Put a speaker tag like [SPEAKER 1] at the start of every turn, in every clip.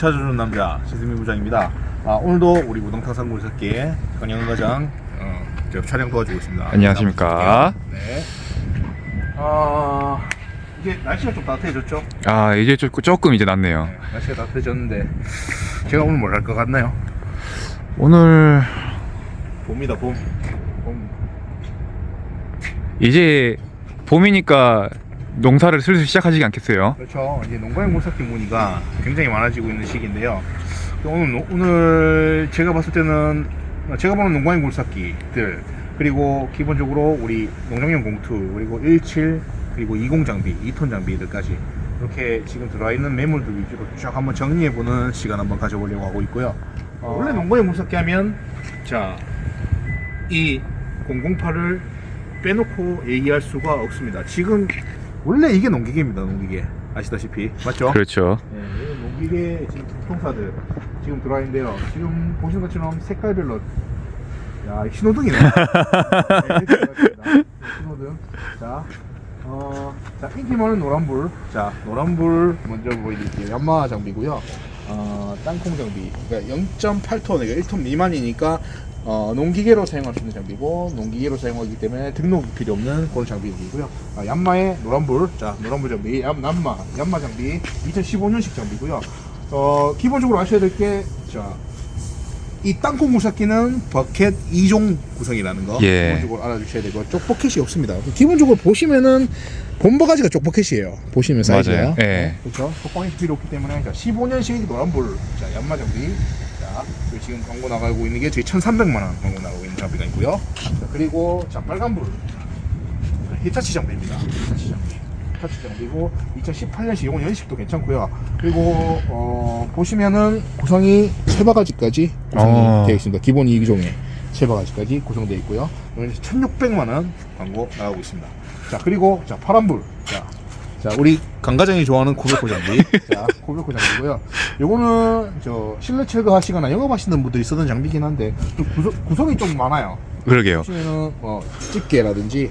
[SPEAKER 1] 찾아주는 남자 시스미 부장입니다 아, 오늘도 우리 무동탕산 굴삭기의 강영은 과장 어, 저 촬영 도와주고 있습니다
[SPEAKER 2] 안녕하십니까.
[SPEAKER 1] 네. 아 이제 날씨가 좀 따뜻해졌죠?
[SPEAKER 2] 아 이제 조, 조금 이제 낫네요.
[SPEAKER 1] 네, 날씨가 따뜻해졌는데 제가 오늘 뭘 할 것 같나요?
[SPEAKER 2] 오늘
[SPEAKER 1] 봄이다 봄, 봄.
[SPEAKER 2] 이제 봄이니까 농사를 슬슬 시작하시지 않겠어요?
[SPEAKER 1] 그렇죠. 이제 농가용 굴삭기 문의가 굉장히 많아지고 있는 시기인데요. 오늘, 노- 오늘 제가 봤을 때는 제가 보는 농가용 굴삭기들 그리고 기본적으로 우리 농장용 공투 그리고 17 그리고 20 장비 2톤 장비들까지 이렇게 지금 들어와 있는 매물들 위주로 쭉 한번 정리해 보는 시간 한번 가져보려고 하고 있고요. 어, 원래 농가용 굴삭기 하면 자 이 008을 빼놓고 얘기할 수가 없습니다. 지금 원래 이게 농기계입니다 농기계 아시다시피 맞죠?
[SPEAKER 2] 그렇죠.
[SPEAKER 1] 네, 이건 농기계 지금 통사들 지금 들어와 있는데요. 지금 보시는 것처럼 색깔별로 야 신호등이네. 네, 이렇게 있습니다. 신호등. 자, 어, 자 인기 많은 노란불. 자, 노란불 먼저 보여드릴게요. 연마 장비고요. 어, 땅콩 장비. 그러니까 0.8톤, 1톤 미만이니까 어, 농기계로 사용할 수 있는 장비고 농기계로 사용하기 때문에 등록이 필요 없는 그런 장비이고요. 아, 얀마의 노란불, 자 노란불 장비, 얀, 얀마, 얀마 장비 2015년식 장비고요. 어, 기본적으로 아셔야 될 게, 자, 이 땅콩 구삭기는 버켓 2종 구성이라는 거
[SPEAKER 2] 예.
[SPEAKER 1] 기본적으로 알아주셔야 되고 쪽 포켓이 없습니다. 기본적으로 보시면은 본버가지가 쪽 포켓이에요. 보시면 사이즈가.
[SPEAKER 2] 예.
[SPEAKER 1] 그렇죠. 속방이 필요 없기 때문에 자, 15년식 노란불 자 연마 장비 자 그리고 지금 광고 나가고 있는 게 저희 1,300만 원 광고 나가고 있는 장비가 있고요. 자, 그리고 자 빨간불 자, 히타치 장비입니다. 히타치 장비. 히타치 장비고 2018년식 이건 연식도 괜찮고요. 그리고 어, 보시면은 구성이 세 바가지까지 구성이
[SPEAKER 2] 어.
[SPEAKER 1] 되어 있습니다. 기본 2종에 세 바가지까지 구성되어 있고요. 오늘 1,600만 원 광고 나가고 있습니다. 자 그리고 자 파란불 자 자, 우리 강과장이 좋아하는 코베코 장비. 자, 코베코 장비고요. 요거는 저 실내 철거하시거나 영업하시는 분들이 쓰던 장비긴 한데 좀 구성, 구성이 좀 많아요.
[SPEAKER 2] 그러게요.
[SPEAKER 1] 보시면은 뭐 집게라든지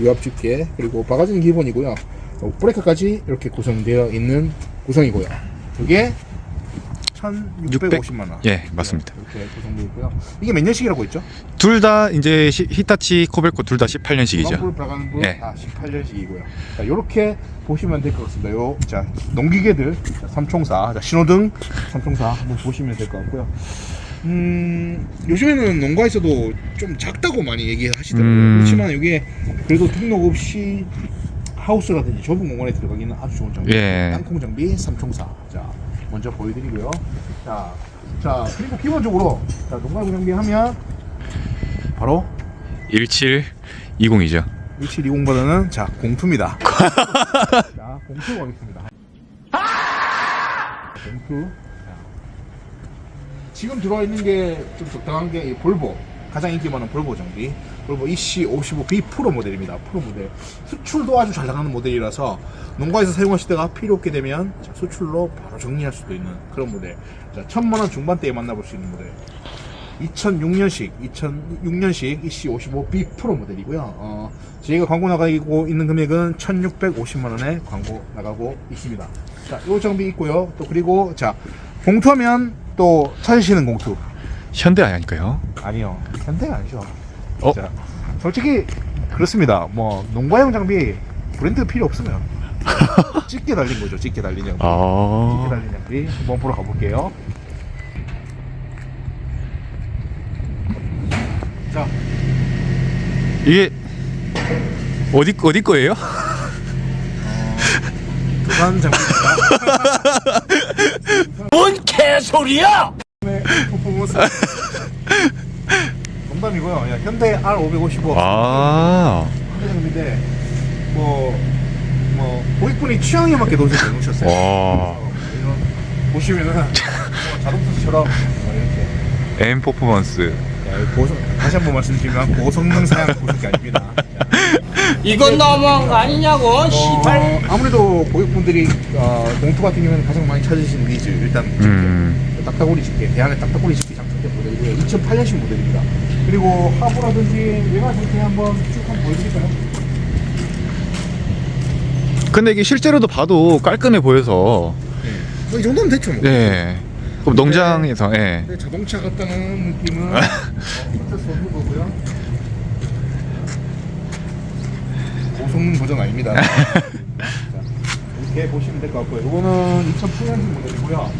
[SPEAKER 1] 유압 집게 그리고 바가지는 기본이고요. 어, 브레이크까지 이렇게 구성되어 있는 구성이고요. 이게 1,650만 원.
[SPEAKER 2] 예, 맞습니다.
[SPEAKER 1] 이렇게 구성되어 있고요. 이게 몇 년식이라고 했죠?
[SPEAKER 2] 둘 다 이제 시- 히타치, 코벨코 둘 다 18년식이죠.
[SPEAKER 1] 불 빨간 불
[SPEAKER 2] 예.
[SPEAKER 1] 다 18년식이고요. 자, 요렇게 보시면 될 것 같습니다. 요, 자, 농기계들, 자, 삼총사, 자, 신호등, 삼총사 한번 보시면 될 것 같고요. 음, 요즘에는 농가에서도 좀 작다고 많이 얘기하시더라고요.
[SPEAKER 2] 음.
[SPEAKER 1] 그렇지만 이게 그래도 등록 없이 하우스라든지 좁은 공간에 들어가기는 아주 좋은 장비.
[SPEAKER 2] 예.
[SPEAKER 1] 땅콩 장비, 삼총사. 자, 먼저 보여드리고요. 자, 자, 그리고 기본적으로, 자, 농가 장비 하면 바로
[SPEAKER 2] 17, 20이죠.
[SPEAKER 1] 1720보다는 자 공투입니다. 자 공투 가겠습니다. 공투. 자. 지금 들어와 있는 게 좀 적당한 게 이 볼보 가장 인기 많은 볼보 장비. 볼보 EC55B 프로 모델입니다. 프로 모델. 수출도 아주 잘 나가는 모델이라서 농가에서 사용하시다가 필요 없게 되면 자, 수출로 바로 정리할 수도 있는 그런 모델. 자 천만 원 중반대에 만나볼 수 있는 모델. 2006년식, 2006년식 EC55B 프로 모델이고요. 어, 저희가 광고 나가고 있는 금액은 1,650만 원에 광고 나가고 있습니다. 자, 요 장비 있고요. 또 그리고 자, 공투하면 또 찾으시는 공투.
[SPEAKER 2] 현대 아니까요.
[SPEAKER 1] 아니요. 현대가 아니죠.
[SPEAKER 2] 어?
[SPEAKER 1] 자, 솔직히 그렇습니다. 뭐 농가용 장비 브랜드 필요 없으면 찢게 달린 거죠. 찢게 달린 장비.
[SPEAKER 2] 아.
[SPEAKER 1] 달린 장비 한번 보러 가볼게요. 자,
[SPEAKER 2] 이게 어디 어디 거예요?
[SPEAKER 1] 부산 장비입니다.
[SPEAKER 3] 뭔 개소리야!
[SPEAKER 1] 네, 퍼포먼스. 농담이고요. 야, 현대 R555
[SPEAKER 2] 아.
[SPEAKER 1] 현대 장비인데 뭐 뭐 고객분이 취향에 맞게.
[SPEAKER 2] 와.
[SPEAKER 1] 어, 이런 보시면은 뭐 자동차처럼 뭐 이렇게
[SPEAKER 2] M 퍼포먼스.
[SPEAKER 1] 야, 이 고성, 다시 한 번 말씀드리면 고성능 사양 고속이 아닙니다.
[SPEAKER 3] 이건 너무한 거 아니냐고, 씨발.
[SPEAKER 1] 어, 아무래도 고객분들이 어, 봉투 같은 경우는 가장 많이 찾으시는 니즈 일단
[SPEAKER 2] 음.
[SPEAKER 1] 딱따구리 집게 대안에 딱따구리 집게 장착된 모델이고요 2008년식 모델입니다 그리고 하부라든지 외관 상태 한번 쭉 한번 보여드릴까요?
[SPEAKER 2] 근데 이게 실제로도 봐도 깔끔해 보여서
[SPEAKER 1] 뭐이 정도면 됐죠 뭐.
[SPEAKER 2] 네. 그럼 농장에서 예.
[SPEAKER 1] 근데 자동차 같다는 느낌은 어, 어쩔 수 없는 거고요. 고 성능 버전 아닙니다. 자, 이렇게 보시면 될 것 같고요. 이거는 2008년식 모델이고요.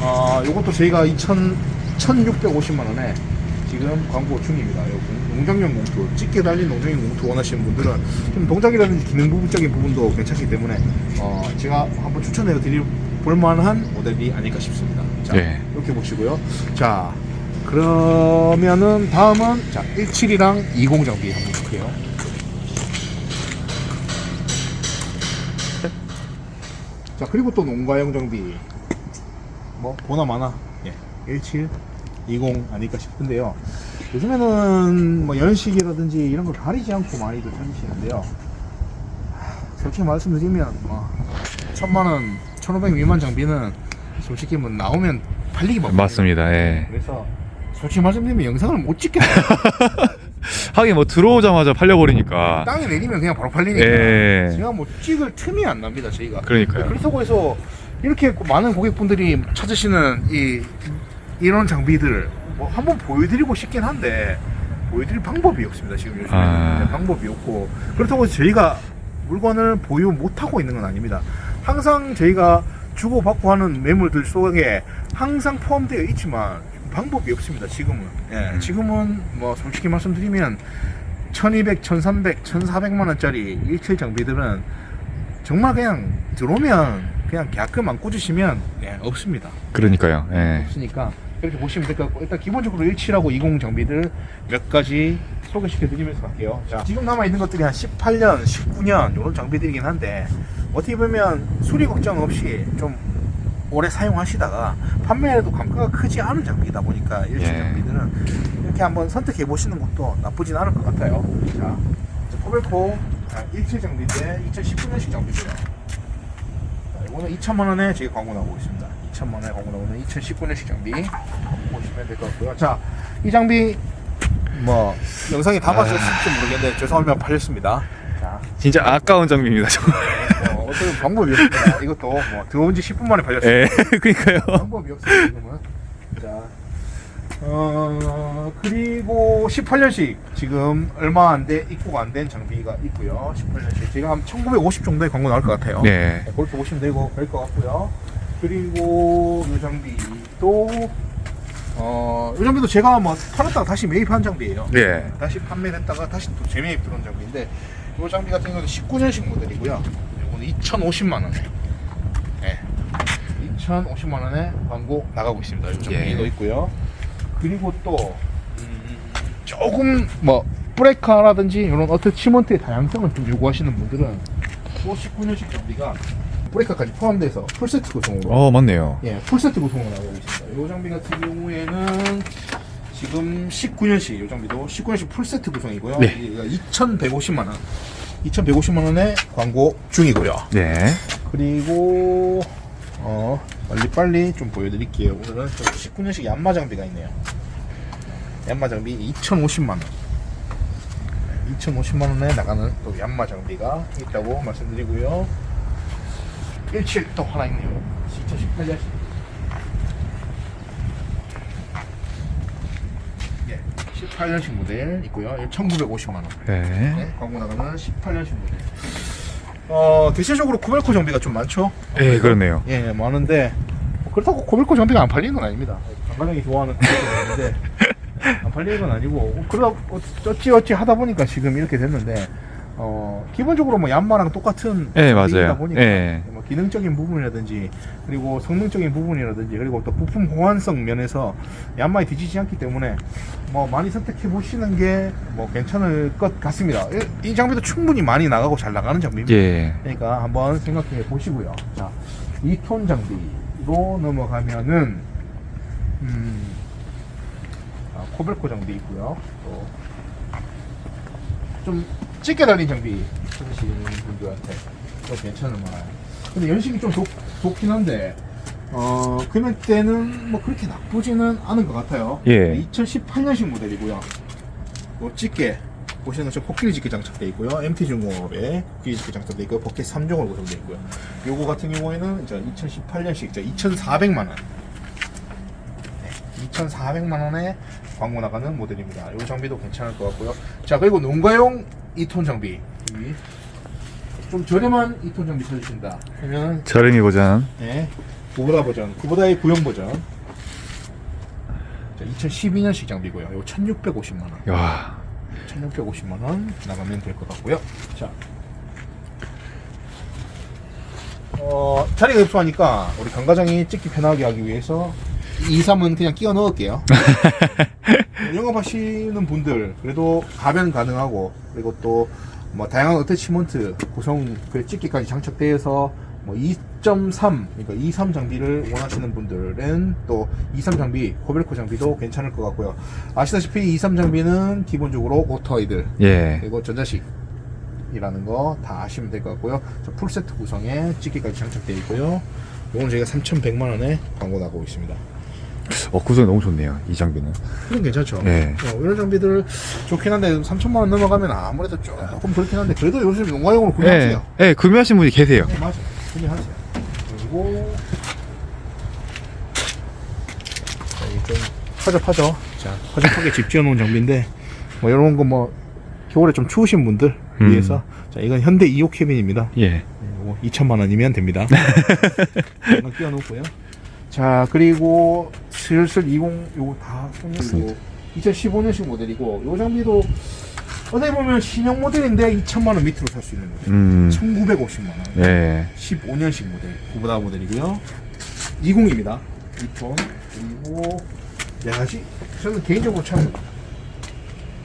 [SPEAKER 1] 아, 이것도 저희가 2,000, 1,650만 원에 지금 광고 중입니다. 요 공- 농장용 공투, 짙게 달린 농장용 공투 원하시는 분들은 좀 동작이라든지 기능 부분적인 부분도 괜찮기 때문에 어, 제가 한번 추천해 드릴 볼만한 모델이 아닐까 싶습니다. 자,
[SPEAKER 2] 예.
[SPEAKER 1] 이렇게 보시고요. 자, 그러면은 다음은 자 17이랑 20 장비 한번 볼게요. 자 그리고 또 농가용 장비 뭐 보나 마나 예, 17, 20 아닐까 싶은데요. 요즘에는 뭐 연식이라든지 이런 걸 가리지 않고 많이들 찾으시는데요. 하, 솔직히 말씀드리면 뭐 천만 원, 천오백 미만 장비는 솔직히 뭐 나오면 팔리기.
[SPEAKER 2] 맞습니다. 예.
[SPEAKER 1] 그래서 솔직히 말씀드리면 영상을 못 찍겠어요.
[SPEAKER 2] 하긴 뭐 들어오자마자 팔려버리니까.
[SPEAKER 1] 땅에 내리면 그냥 바로 팔리니까
[SPEAKER 2] 예.
[SPEAKER 1] 제가 뭐 찍을 틈이 안 납니다 저희가.
[SPEAKER 2] 그러니까요.
[SPEAKER 1] 그렇다고 해서 이렇게 많은 고객분들이 찾으시는 이 이런 장비들 뭐 한번 보여드리고 싶긴 한데 보여드릴 방법이 없습니다 지금 요즘에
[SPEAKER 2] 아.
[SPEAKER 1] 는 방법이 없고 그렇다고 해서 저희가 물건을 보유 못 하고 있는 건 아닙니다. 항상 저희가 주고 받고 하는 매물들 속에 항상 포함되어 있지만 방법이 없습니다. 지금은 예,
[SPEAKER 2] 음.
[SPEAKER 1] 지금은 뭐 솔직히 말씀드리면 1200, 1300, 1400만 원짜리 일체 장비들은 정말 그냥 들어오면 그냥 계약금 안 꽂으시면 예, 없습니다.
[SPEAKER 2] 그러니까요. 예.
[SPEAKER 1] 없으니까 이렇게 보시면 될 것 같고 일단 기본적으로 17하고 20 장비들 몇 가지 소개시켜 드리면서 갈게요. 자, 지금 남아 있는 것들이 한 18년, 19년 이런 장비들이긴 한데 어떻게 보면 수리 걱정 없이 좀 오래 사용하시다가 판매에도 감가가 크지 않은 장비다 보니까 일체
[SPEAKER 2] 예.
[SPEAKER 1] 장비들은 이렇게 한번 선택해 보시는 것도 나쁘진 않을 것 같아요. 자, 이제 코벨코 아, 일체 장비인데 2019년식 장비고요. 자, 이거는 2천만 원에 저희 광고 나오고 있습니다. 2천만 원에 광고 나오는 2019년식 장비 보시면 될 것 같고요. 자, 이 장비 뭐 영상이 담아졌을지 모르겠는데 죄송하면 팔렸습니다. 자,
[SPEAKER 2] 진짜 아까운 장비입니다. 정말.
[SPEAKER 1] 어, 어떤 방법이 없습니다. 이것도 뭐 들어온 지 10분 만에 팔렸습니다.
[SPEAKER 2] 예. 그러니까요.
[SPEAKER 1] 방법이 없어요 지금은. 자, 어 그리고 18년식 지금 얼마 안 돼 입고가 안 된 장비가 있고요. 18년식 제가 한 1950 정도의 광고 나올 것 같아요.
[SPEAKER 2] 네.
[SPEAKER 1] 그렇게 보시면 되고 될 것 같고요. 그리고 이 장비도 어, 이 장비도 제가 뭐 팔았다가 다시 매입한 장비예요.
[SPEAKER 2] 예.
[SPEAKER 1] 다시 판매했다가 다시 또 재매입 들어온 장비인데 이 장비 같은 경우는 19년식 모델이고요. 이거는 2,050만 원에. 네. 2,050만 원에 광고 나가고 있습니다.
[SPEAKER 2] 예.
[SPEAKER 1] 있고요. 그리고 또 음, 조금 뭐 브레이커라든지 이런 어터치먼트의 다양성을 좀 요구하시는 분들은 또 19년식 장비가 브레이커까지 포함돼서 풀세트 구성으로
[SPEAKER 2] 어, 맞네요.
[SPEAKER 1] 예, 풀세트 구성으로 나오고 있습니다. 이 장비 같은 경우에는 지금 19년식 이 장비도 19년식 풀세트 구성이고요.
[SPEAKER 2] 네.
[SPEAKER 1] 2,150만 원. 2,150만 원에 광고 중이고요.
[SPEAKER 2] 네.
[SPEAKER 1] 그리고 어 빨리 빨리 좀 보여드릴게요. 오늘은 좀 19년식 얀마 장비가 있네요. 얀마 장비 2,050만 원. 2,050만 원에 나가는 또 얀마 장비가 있다고 말씀드리고요. 17또 하나 있네요. 2018년식. 예, 18년식 모델 있고요. 1,950만 원.
[SPEAKER 2] 네.
[SPEAKER 1] 네, 광고 나가는 18년식 모델. 어, 대체적으로 코벨코 장비가 좀 많죠?
[SPEAKER 2] 예, 그렇네요.
[SPEAKER 1] 예, 많은데 뭐 그렇다고 코벨코 장비가 안 팔리는 건 아닙니다. 강간형이 좋아하는 코벨코 장비인데 안 팔리는 건 아니고 그러다 어찌 어찌 하다 보니까 지금 이렇게 됐는데 어, 기본적으로 뭐 얀마랑 똑같은
[SPEAKER 2] 예,
[SPEAKER 1] 장비이다
[SPEAKER 2] 맞아요.
[SPEAKER 1] 보니까
[SPEAKER 2] 예.
[SPEAKER 1] 뭐 기능적인 부분이라든지 그리고 성능적인 부분이라든지 그리고 또 부품 호환성 면에서 얀마에 뒤지지 않기 때문에 뭐 많이 선택해 보시는 게 뭐 괜찮을 것 같습니다. 이, 이 장비도 충분히 많이 나가고 잘 나가는 장비입니다.
[SPEAKER 2] 예.
[SPEAKER 1] 그러니까 한번 생각해 보시고요. 자, 2톤 장비로 넘어가면은 음, 아, 코벨코 장비 있고요. 또좀 짙게 달린 장비 찾으시는 분들한테 또 괜찮을 만한. 근데 연식이 좀 좋, 좋긴 한데 어 금액대는 뭐 그렇게 나쁘지는 않은 것 같아요.
[SPEAKER 2] 예.
[SPEAKER 1] 2018년식 모델이고요. 또 짙게 보시는 것처럼 코끼리 집게 장착되어 있고요. MT 중공업에 코끼리 집게 장착되어 있고 버켓 3종으로 구성되어 있고요. 요거 같은 경우에는 저 2018년식 저 2,400만 원. 네, 2,400만 원에 광고 나가는 모델입니다. 이 장비도 괜찮을 것 같고요. 자 그리고 농가용 2톤 장비 좀 저렴한 2톤 장비 찾으신다. 그러면
[SPEAKER 2] 저렴이 버전.
[SPEAKER 1] 네, 구보다 버전, 구보다의 구형 버전. 자, 2012년식 장비고요. 이거 1,650만 원.
[SPEAKER 2] 야,
[SPEAKER 1] 1,650만 원 나가면 될 것 같고요. 자, 어, 자리가 협소하니까 우리 강 과장이 찍기 편하게 하기 위해서 2, 3은 그냥 끼워 넣을게요. 영업하시는 분들 그래도 가변 가능하고 그리고 또 뭐 다양한 어태치먼트 구성 그 찍기까지 장착되어서 뭐 2.3 그러니까 2.3 장비를 원하시는 분들은 또 2.3 장비 코벨코 장비도 괜찮을 것 같고요. 아시다시피 2.3 장비는 기본적으로 오토이들
[SPEAKER 2] 예.
[SPEAKER 1] 그리고 전자식 이라는 거 다 아시면 될 것 같고요. 저 풀세트 구성에 찍기까지 장착되어 있고요. 이건 저희가 3,100만 원에 광고 나가고 있습니다.
[SPEAKER 2] 어, 구성이 너무 좋네요. 이 장비는.
[SPEAKER 1] 이건 괜찮죠.
[SPEAKER 2] 네.
[SPEAKER 1] 어, 이런 장비들 좋긴 한데 3천만 원 넘어가면 아무래도 조금 그렇긴 한데 그래도 요즘 농가용으로
[SPEAKER 2] 예,
[SPEAKER 1] 구매하세요.
[SPEAKER 2] 예, 구매하신 분이 계세요.
[SPEAKER 1] 네, 맞아요. 구매하세요. 그리고 자, 이좀 허접하죠. 자, 허접하게 집 지어놓은 장비인데 뭐 이런 거 뭐 겨울에 좀 추우신 분들
[SPEAKER 2] 음.
[SPEAKER 1] 위해서 자 이건 현대 2호 캐빈입니다.
[SPEAKER 2] 예.
[SPEAKER 1] 뭐 2천만 원이면 됩니다. 이거 끼워놓고요. 자 그리고 슬슬 20 요거 다 손님이고 2015년식 모델이고 요 장비도 어떻게 보면 신형 모델인데 2천만 원 밑으로 살 수 있는 모델.
[SPEAKER 2] 음.
[SPEAKER 1] 1,950만 원.
[SPEAKER 2] 예.
[SPEAKER 1] 15년식 모델 구보다 모델이고요. 20입니다. 2톤 그리고 야, 지 저는 개인적으로 참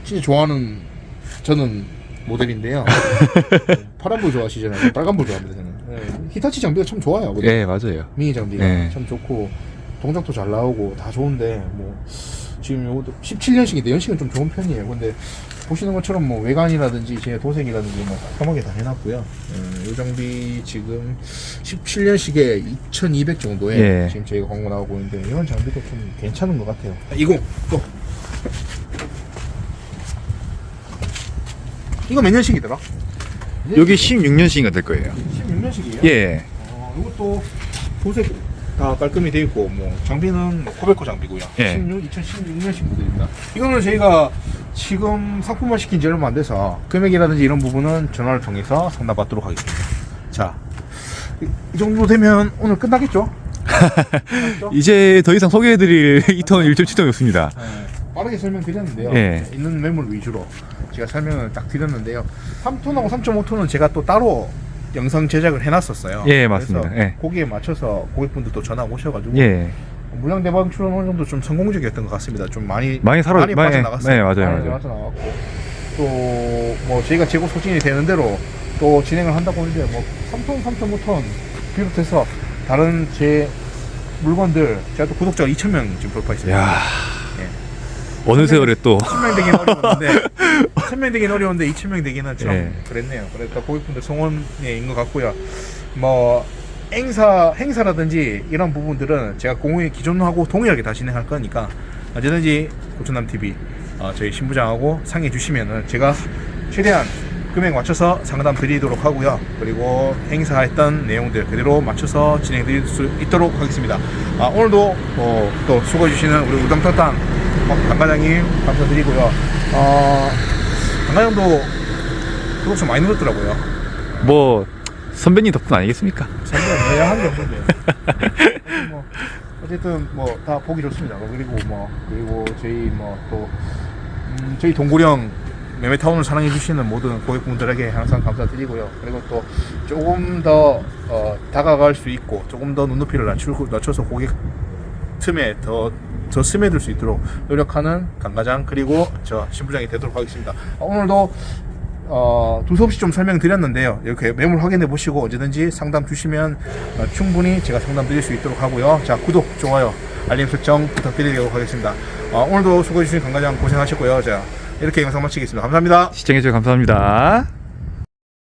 [SPEAKER 1] 진짜 좋아하는 저는 모델인데요. 파란불 좋아하시잖아요. 빨간불 좋아합니다. 네, 히타치 장비가 참 좋아요. 모델.
[SPEAKER 2] 예, 맞아요.
[SPEAKER 1] 미니 장비가
[SPEAKER 2] 네.
[SPEAKER 1] 참 좋고 동작도 잘 나오고 다 좋은데 뭐 지금 요것도 17년식인데 연식은 좀 좋은 편이에요. 근데 보시는 것처럼 뭐 외관이라든지 제 도색이라든지 뭐 깔끔하게 다 해놨고요. 음, 이 장비 지금 17년식에 2,200 정도에
[SPEAKER 2] 예.
[SPEAKER 1] 지금 저희가 광고 나오고 있는데 이런 장비도 좀 괜찮은 것 같아요. 20 또. 이거 몇 년식이더라?
[SPEAKER 2] 여기 16년씩인가 될 거예요.
[SPEAKER 1] 16년식이에요?
[SPEAKER 2] 예.
[SPEAKER 1] 어, 이것도 도색 다 깔끔히 되어 있고 뭐 장비는 뭐 코베코 장비고요.
[SPEAKER 2] 예.
[SPEAKER 1] 16, 2016년식 모델입니다. 이거는 저희가 지금 상품화 시킨 지 얼마 안 돼서 금액이라든지 이런 부분은 전화를 통해서 상담받도록 하겠습니다. 자, 이, 이 정도 되면 오늘 끝나겠죠?
[SPEAKER 2] 이제 더 이상 소개해드릴 2톤 1.7톤이 없습니다.
[SPEAKER 1] 네, 빠르게 설명드렸는데요.
[SPEAKER 2] 예.
[SPEAKER 1] 있는 매물 위주로 제가 설명을 딱 드렸는데요. 3톤하고 3.5톤은 제가 또 따로 영상 제작을 해놨었어요.
[SPEAKER 2] 예, 맞습니다.
[SPEAKER 1] 그래서
[SPEAKER 2] 예.
[SPEAKER 1] 거기에 맞춰서 고객분들도 전화 오셔가지고
[SPEAKER 2] 예.
[SPEAKER 1] 물량 대방출은 어느 정도 좀 성공적이었던 것 같습니다. 좀 많이
[SPEAKER 2] 많이 살아- 많이-
[SPEAKER 1] 빠져나갔어요.
[SPEAKER 2] 네, 맞아요,
[SPEAKER 1] 많이
[SPEAKER 2] 맞아요.
[SPEAKER 1] 빠져나갔고 또 뭐 저희가 재고 소진이 되는 대로 또 진행을 한다고 하는데 뭐 3톤, 3.5톤 비롯해서 다른 제 물건들 제가 또 구독자가 2,000명 지금 돌파했어요.
[SPEAKER 2] 야
[SPEAKER 1] 예.
[SPEAKER 2] 어느 세월에 또.
[SPEAKER 1] 1000명 되긴 어려웠는데 1000명 되긴 어려운데 2000명 되기는 참
[SPEAKER 2] 예.
[SPEAKER 1] 그랬네요. 그러니까 고객분들 성원인 것 같고요. 뭐 행사 행사라든지 이런 부분들은 제가 공유 기존하고 동일하게 다 진행할 거니까 언제든지 고천남 TV 어, 저희 신부장하고 상의해 주시면은 제가 최대한 금액 맞춰서 상담 드리도록 하고요. 그리고 행사했던 내용들 그대로 맞춰서 진행 드릴 수 있도록 하겠습니다. 아, 오늘도 어, 또 수고해 주시는 우리 우당탕탕 어, 강과장님 감사드리고요. 어, 강과장도 그것 좀 많이 늘었더라고요.
[SPEAKER 2] 뭐 선배님 덕분 아니겠습니까?
[SPEAKER 1] 상대가 내야 한 정도인데. 뭐 어쨌든 뭐 다 보기 좋습니다. 그리고 뭐 그리고 저희 뭐또 음, 저희 동구령 매매타운을 사랑해 주시는 모든 고객분들에게 항상 감사드리고요. 그리고 또 조금 더 어, 다가갈 수 있고 조금 더 눈높이를 낮추고 낮춰서 고객 틈에 더, 더 스며들 수 있도록 노력하는 강과장 그리고 저 신부장이 되도록 하겠습니다. 어, 오늘도 어, 두서없이 좀 설명드렸는데요. 이렇게 매물 확인해 보시고 언제든지 상담 주시면 어, 충분히 제가 상담 드릴 수 있도록 하고요. 자, 구독, 좋아요, 알림 설정 부탁드리도록 하겠습니다. 어, 오늘도 수고해주신 강과장 고생하셨고요. 자, 이렇게 영상 마치겠습니다. 감사합니다.
[SPEAKER 2] 시청해주셔서 감사합니다.